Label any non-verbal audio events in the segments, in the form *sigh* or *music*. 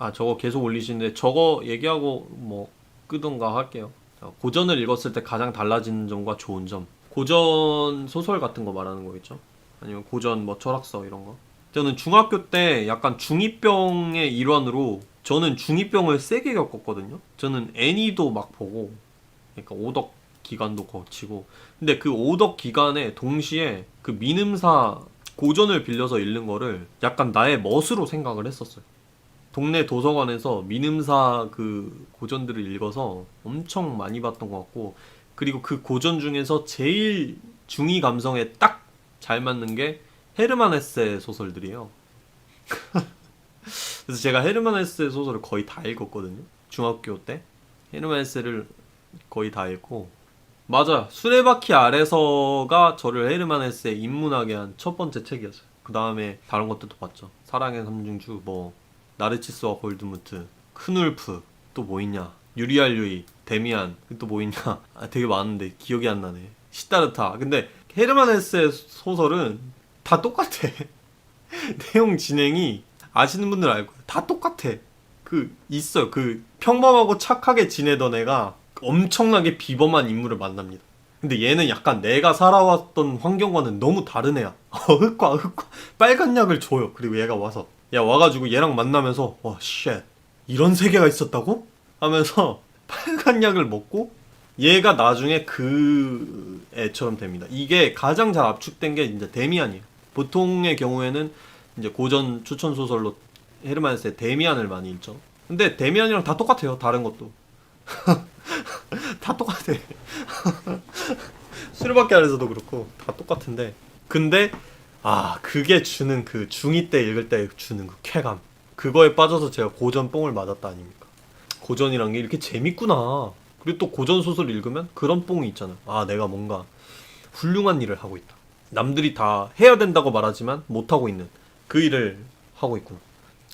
아 저거 계속 올리시는데 저거 얘기하고 뭐 끄던가 할게요. 자, 고전을 읽었을 때 가장 달라지는 점과 좋은 점. 고전 소설 같은 거 말하는 거겠죠? 아니면 고전 뭐 철학서 이런 거. 저는 중학교 때 약간 중2병의 일환으로 저는 중2병을 세게 겪었거든요. 저는 애니도 막 보고 그러니까 오덕 기간도 거치고 근데 그 오덕 기간에 동시에 그 민음사 고전을 빌려서 읽는 거를 약간 나의 멋으로 생각을 했었어요. 동네 도서관에서 민음사 그 고전들을 읽어서 엄청 많이 봤던 것 같고 그리고 그 고전 중에서 제일 중이 감성에 딱 잘 맞는 게 헤르만 헤세 소설들이에요. *laughs* 그래서 제가 헤르만 헤세 소설을 거의 다 읽었거든요. 중학교 때 헤르만 헤세를 거의 다 읽고 맞아 수레바퀴 아래서가 저를 헤르만 헤세 입문하게 한 첫 번째 책이었어요. 그 다음에 다른 것들도 봤죠. 사랑의 삼중주 뭐 나르치스와 골드무트, 큰울프 또 뭐 있냐? 유리알 유이, 데미안 또 뭐 있냐? *laughs* 아, 되게 많은데 기억이 안 나네. 시타르타. 근데 헤르만 헤세 소설은 다 똑같아. *laughs* 내용 진행이 아시는 분들 알고 다 똑같아. 그 있어요. 그 평범하고 착하게 지내던 애가 엄청나게 비범한 인물을 만납니다. 근데 얘는 약간 내가 살아왔던 환경과는 너무 다른 애야. *laughs* 흑과 흑과 빨간 약을 줘요. 그리고 얘가 와서 야 와가지고 얘랑 만나면서 와 쉣. 이런 세계가 있었다고? 하면서 *laughs* 빨간 약을 먹고 얘가 나중에 그 애처럼 됩니다. 이게 가장 잘 압축된 게 이제 데미안이에요. 보통의 경우에는 이제 고전 추천 소설로 헤르만스의 데미안을 많이 읽죠. 근데 데미안이랑 다 똑같아요. 다른 것도 *laughs* 다 똑같아. *laughs* 수르밖에 안에서도 그렇고 다 똑같은데 근데 아 그게 주는 그 중2 때 읽을 때 주는 그 쾌감. 그거에 빠져서 제가 고전 뽕을 맞았다 아닙니까? 고전이란 게 이렇게 재밌구나. 그리고 또 고전 소설 읽으면 그런 뽕이 있잖아 아 내가 뭔가 훌륭한 일을 하고 있다. 남들이 다 해야 된다고 말하지만 못하고 있는 그 일을 하고 있구나.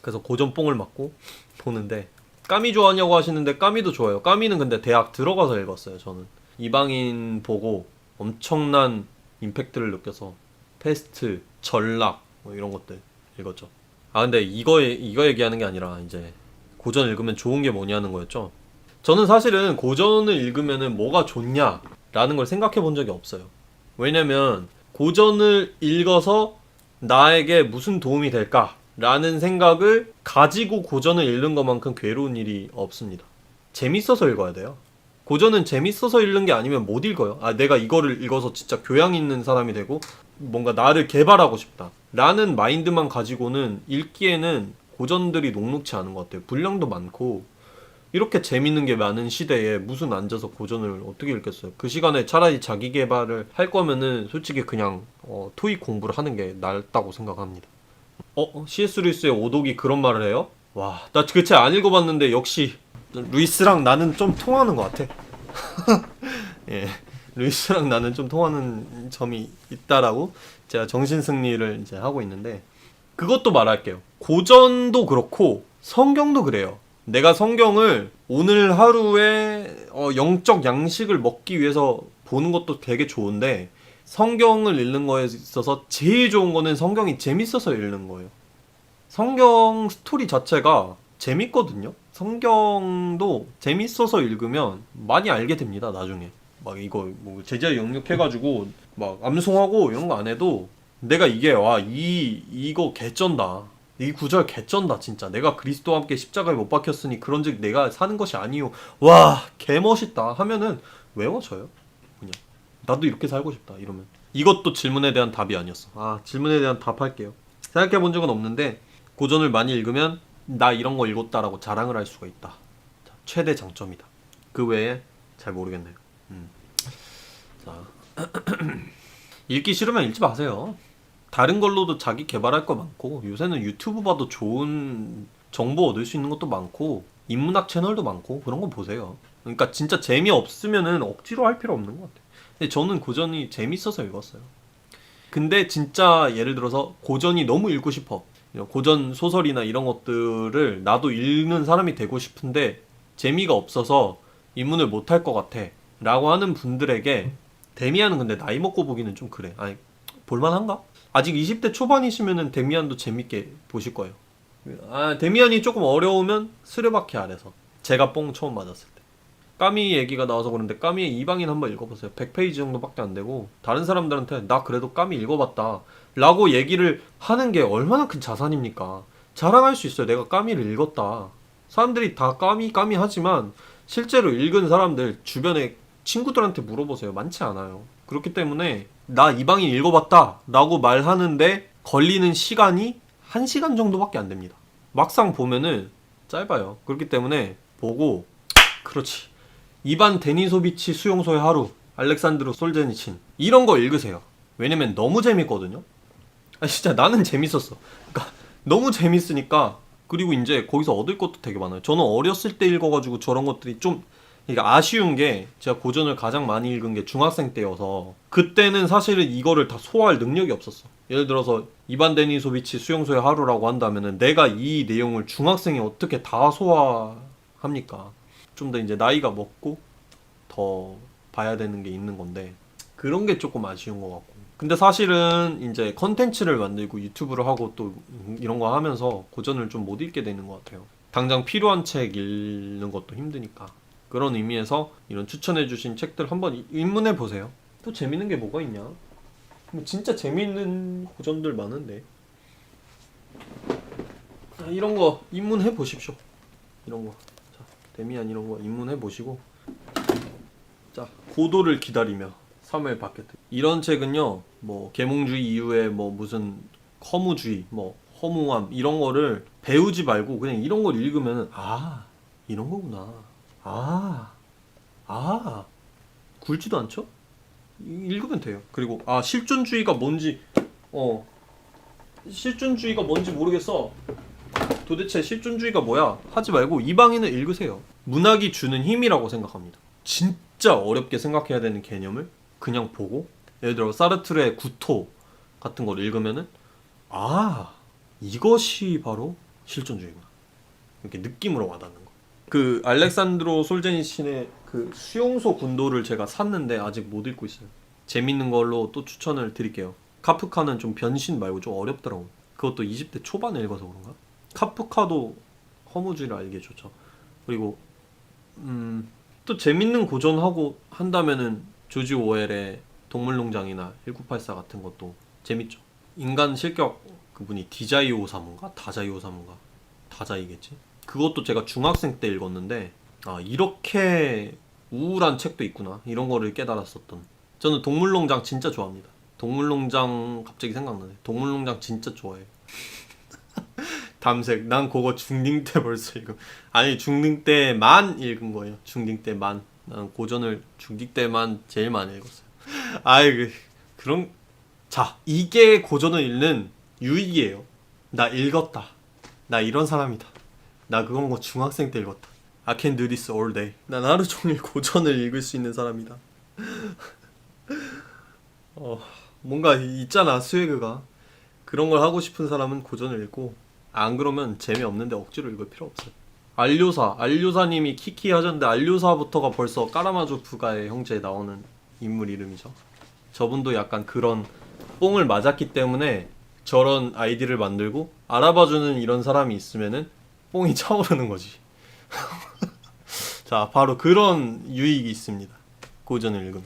그래서 고전 뽕을 맞고 보는데 까미 좋아하냐고 하시는데 까미도 좋아요. 까미는 근데 대학 들어가서 읽었어요 저는. 이방인 보고 엄청난 임팩트를 느껴서 페스트, 전락 뭐 이런 것들 읽었죠. 아 근데 이거 이거 얘기하는 게 아니라 이제 고전 읽으면 좋은 게 뭐냐는 거였죠. 저는 사실은 고전을 읽으면은 뭐가 좋냐라는 걸 생각해 본 적이 없어요. 왜냐면 고전을 읽어서 나에게 무슨 도움이 될까라는 생각을 가지고 고전을 읽는 것만큼 괴로운 일이 없습니다. 재밌어서 읽어야 돼요. 고전은 재밌어서 읽는 게 아니면 못 읽어요. 아, 내가 이거를 읽어서 진짜 교양 있는 사람이 되고 뭔가 나를 개발하고 싶다. 라는 마인드만 가지고는 읽기에는 고전들이 녹록치 않은 것 같아요. 분량도 많고 이렇게 재밌는 게 많은 시대에 무슨 앉아서 고전을 어떻게 읽겠어요. 그 시간에 차라리 자기 개발을 할 거면은 솔직히 그냥 어, 토익 공부를 하는 게 낫다고 생각합니다. 어? C.S. 루이스의 오독이 그런 말을 해요? 와, 나 그 책 안 읽어봤는데 역시 루이스랑 나는 좀 통하는 것 같아. *laughs* 예, 루이스랑 나는 좀 통하는 점이 있다라고 제가 정신 승리를 이제 하고 있는데 그것도 말할게요. 고전도 그렇고 성경도 그래요. 내가 성경을 오늘 하루에 어, 영적 양식을 먹기 위해서 보는 것도 되게 좋은데 성경을 읽는 거에 있어서 제일 좋은 거는 성경이 재밌어서 읽는 거예요. 성경 스토리 자체가 재밌거든요. 성경도 재밌어서 읽으면 많이 알게 됩니다. 나중에 막 이거 뭐 제자 영역 해가지고 막 암송하고 이런 거 안 해도 내가 이게 와 이 이거 개쩐다. 이 구절 개쩐다 진짜. 내가 그리스도와 함께 십자가에 못 박혔으니 그런즉 내가 사는 것이 아니요 와 개멋있다. 하면은 외워져요? 그냥. 나도 이렇게 살고 싶다. 이러면. 이것도 질문에 대한 답이 아니었어. 아 질문에 대한 답할게요. 생각해 본 적은 없는데 고전을 많이 읽으면 나 이런 거 읽었다라고 자랑을 할 수가 있다. 자, 최대 장점이다. 그 외에 잘 모르겠네요. 음. 자 *clears throat* 읽기 싫으면 읽지 마세요 다른 걸로도 자기 개발할 거 많고 요새는 유튜브 봐도 좋은 정보 얻을 수 있는 것도 많고 인문학 채널도 많고 그런 거 보세요. 그러니까 진짜 재미 없으면은 억지로 할 필요 없는 것 같아요. 근데 저는 고전이 재밌어서 읽었어요. 근데 진짜 예를 들어서 고전이 너무 읽고 싶어. 고전 소설이나 이런 것들을 나도 읽는 사람이 되고 싶은데 재미가 없어서 입문을 못할 것 같아. 라고 하는 분들에게 데미안은 근데 나이 먹고 보기는 좀 그래. 아니, 볼만한가? 아직 20대 초반이시면은 데미안도 재밌게 보실 거예요. 아 데미안이 조금 어려우면 스르바키 아래서 제가 뽕 처음 맞았을 때 까미 얘기가 나와서 그런데 까미의 이방인 한번 읽어보세요 100페이지 정도밖에 안 되고 다른 사람들한테 나 그래도 까미 읽어봤다 라고 얘기를 하는 게 얼마나 큰 자산입니까 자랑할 수 있어요 내가 까미를 읽었다 사람들이 다 까미 까미 하지만 실제로 읽은 사람들 주변에 친구들한테 물어보세요. 많지 않아요. 그렇기 때문에 나 이방인 읽어봤다 라고 말하는데 걸리는 시간이 1시간 정도밖에 안 됩니다. 막상 보면은 짧아요. 그렇기 때문에 보고 그렇지. 이반 데니소비치 수용소의 하루 알렉산드로 솔제니친. 이런 거 읽으세요. 왜냐면 너무 재밌거든요. 아 진짜 나는 재밌었어. 그러니까 너무 재밌으니까 그리고 이제 거기서 얻을 것도 되게 많아요. 저는 어렸을 때 읽어가지고 저런 것들이 좀 이게 아쉬운 게 제가 고전을 가장 많이 읽은 게 중학생 때여서 그때는 사실은 이거를 다 소화할 능력이 없었어. 예를 들어서 이반 데니소비치 수용소의 하루라고 한다면은 내가 이 내용을 중학생이 어떻게 다 소화합니까? 좀 더 이제 나이가 먹고 더 봐야 되는 게 있는 건데 그런 게 조금 아쉬운 것 같고. 근데 사실은 이제 컨텐츠를 만들고 유튜브를 하고 또 이런 거 하면서 고전을 좀 못 읽게 되는 것 같아요. 당장 필요한 책 읽는 것도 힘드니까. 그런 의미에서 이런 추천해주신 책들 한번 이- 입문해 보세요. 또 재밌는 게 뭐가 있냐? 뭐 진짜 재밌는 고전들 많은데. 자, 이런 거 입문해 보십시오. 이런 거. 자, 데미안 이런 거 입문해 보시고. 자, 고도를 기다리며 3회 바켓트. 이런 책은요. 뭐 계몽주의 이후에 뭐 무슨 허무주의, 뭐 허무함 이런 거를 배우지 말고 그냥 이런 걸 읽으면 아, 이런 거구나. 아, 아, 굴지도 않죠? 이- 읽으면 돼요. 그리고 아 실존주의가 뭔지 어 실존주의가 뭔지 모르겠어. 도대체 실존주의가 뭐야? 하지 말고 이방인을 읽으세요. 문학이 주는 힘이라고 생각합니다. 진짜 어렵게 생각해야 되는 개념을 그냥 보고 예를 들어 사르트르의 구토 같은 걸 읽으면은 아 이것이 바로 실존주의구나 이렇게 느낌으로 와닿는 거. 그 알렉산드로 솔제니신의 그 수용소 군도를 제가 샀는데 아직 못 읽고 있어요. 재밌는 걸로 또 추천을 드릴게요. 카프카는 좀 변신 말고 좀 어렵더라고. 그것도 20대 초반에 읽어서 그런가? 카프카도 허무주의를 알게 좋죠. 그리고 음, 또 재밌는 고전하고 한다면은 조지 오웰의 동물농장이나 1984 같은 것도 재밌죠. 인간 실격 그분이 디자이 오사문가 다자이 오사문가 다자이겠지. 그것도 제가 중학생 때 읽었는데 아 이렇게 우울한 책도 있구나 이런 거를 깨달았었던. 저는 동물농장 진짜 좋아합니다. 동물농장 갑자기 생각나네. 동물농장 진짜 좋아해. *laughs* 담색 난 그거 중딩 때 벌써 읽음. 아니 중딩 때만 읽은 거예요. 중딩 때만. 난 고전을 중딩 때만 제일 많이 읽었어요. *laughs* 아이 그 그런 자 이게 고전을 읽는 유익이에요. 나 읽었다. 나 이런 사람이다. 나 그건 거 중학생 때 읽었다. I can do this all day. 난 하루 종일 *laughs* 고전을 읽을 수 있는 사람이다. *laughs* 어, 뭔가 있잖아 스웨그가 그런 걸 하고 싶은 사람은 고전을 읽고 안 그러면 재미없는데 억지로 읽을 필요 없어요. 알료사, 알료사님이 키키 하셨는데 알료사부터가 벌써 까라마조프가의 형제에 나오는 인물 이름이죠. 저분도 약간 그런 뽕을 맞았기 때문에 저런 아이디를 만들고 알아봐주는 이런 사람이 있으면은 뽕이 차오르는 거지. *laughs* 자, 바로 그런 유익이 있습니다. 고전을 읽으면.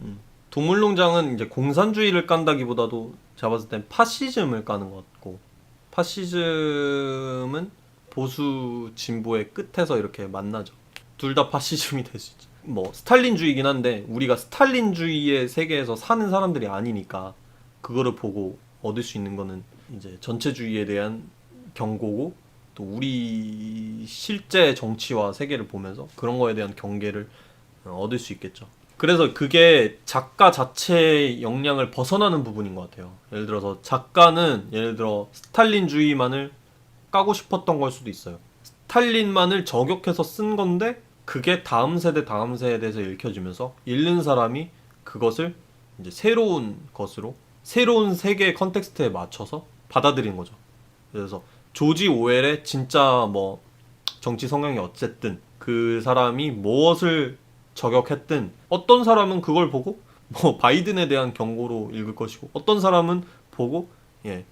음. 동물농장은 이제 공산주의를 깐다기보다도 제가 봤을 땐 파시즘을 까는 것 같고 파시즘은 보수 진보의 끝에서 이렇게 만나죠. 둘 다 파시즘이 될 수 있죠. 뭐 스탈린주의긴 한데 우리가 스탈린주의의 세계에서 사는 사람들이 아니니까 그거를 보고 얻을 수 있는 거는 이제 전체주의에 대한 경고고 또 우리 실제 정치와 세계를 보면서 그런 거에 대한 경계를 어, 얻을 수 있겠죠. 그래서 그게 작가 자체의 역량을 벗어나는 부분인 것 같아요. 예를 들어서 작가는 예를 들어 스탈린주의만을 까고 싶었던 걸 수도 있어요. 스탈린만을 저격해서 쓴 건데 그게 다음 세대 다음 세대에서 읽혀지면서 읽는 사람이 그것을 이제 새로운 것으로 새로운 세계의 컨텍스트에 맞춰서 받아들인 거죠. 그래서 조지 오웰의 진짜 뭐 정치 성향이 어쨌든 그 사람이 무엇을 저격했든 어떤 사람은 그걸 보고 뭐 바이든에 대한 경고로 읽을 것이고 어떤 사람은 보고 예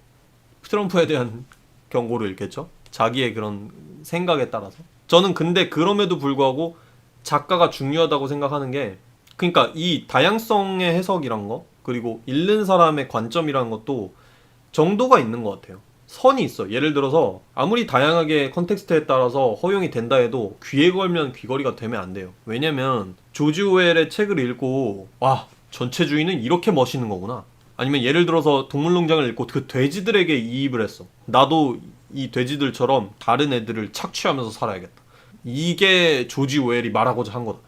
트럼프에 대한 *laughs* 경고를 읽겠죠. 자기의 그런 생각에 따라서. 저는 근데 그럼에도 불구하고 작가가 중요하다고 생각하는 게 그러니까 이 다양성의 해석이란 거 그리고 읽는 사람의 관점이라는 것도 정도가 있는 것 같아요. 선이 있어. 예를 들어서 아무리 다양하게 컨텍스트에 따라서 허용이 된다 해도 귀에 걸면 귀걸이가 되면 안 돼요. 왜냐면 조지 오웰의 책을 읽고 와 전체주의는 이렇게 멋있는 거구나. 아니면 예를 들어서 동물농장을 읽고 그 돼지들에게 이입을 했어. 나도 이 돼지들처럼 다른 애들을 착취하면서 살아야겠다. 이게 조지 오웰이 말하고자 한 거다.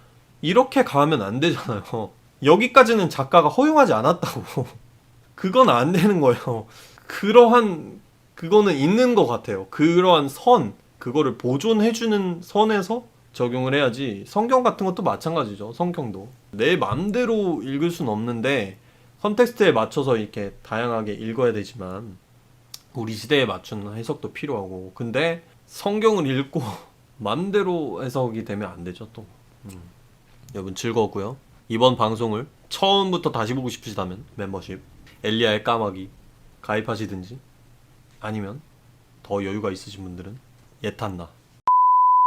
이렇게 가면 안 되잖아요. *laughs* 여기까지는 작가가 허용하지 않았다고. *laughs* 그건 안 되는 거예요. 그러한 그거는 있는 것 같아요. 그러한 선 그거를 보존해주는 선에서 적용을 해야지 성경 같은 것도 마찬가지죠. 성경도 내 마음대로 읽을 순 없는데 컨텍스트에 맞춰서 이렇게 다양하게 읽어야 되지만 우리 시대에 맞춘 해석도 필요하고 근데 성경을 읽고 *laughs* 맘대로 해석이 되면 안 되죠 또 음. 여러분 즐거웠고요 이번 방송을 처음부터 다시 보고 싶으시다면 멤버십 엘리아의 까마귀 가입하시든지 아니면 더 여유가 있으신 분들은 예탄나